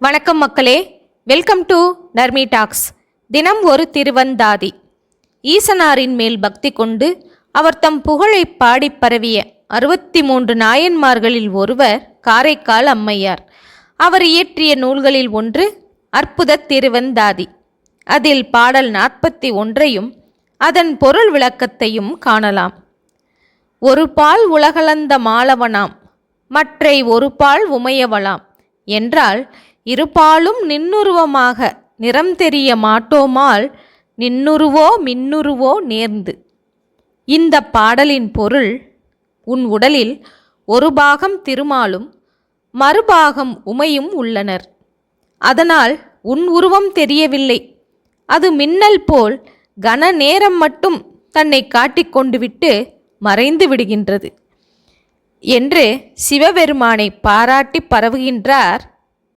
வணக்கம் மக்களே. Welcome to Narmi tax தினம் ஒரு திருவந்தாதி. ஈசனாரின் மேல் பக்தி கொண்டு அவர் தம் புகழை பாடிப் பரவிய அறுபத்தி மூன்று நாயன்மார்களில் ஒருவர் காரைக்கால் அம்மையார். அவர் இயற்றிய நூல்களில் ஒன்று அற்புத திருவந்தாதி. அதில் பாடல் நாற்பத்தி ஒன்றையும் அதன் பொருள் விளக்கத்தையும் காணலாம். ஒரு பால் உலகளந்த மாலவனாம் மற்றை ஒரு பால் உமையவளாம் என்றால் இருபாலும் நின்னுருவமாக நிறம் தெரிய மாட்டோமால் நின்னுருவோ மின்னுருவோ நேர்ந்து. இந்த பாடலின் பொருள் உன் உடலில் ஒரு பாகம் திருமாலும் மறுபாகம் உமையும் உள்ளனர். அதனால் உன் உருவம் தெரியவில்லை. அது மின்னல் போல் கன நேரம் மட்டும் தன்னை காட்டிக்கொண்டு விட்டு மறைந்து விடுகின்றது. என்று சிவபெருமானை பாராட்டி பரவுகின்றார்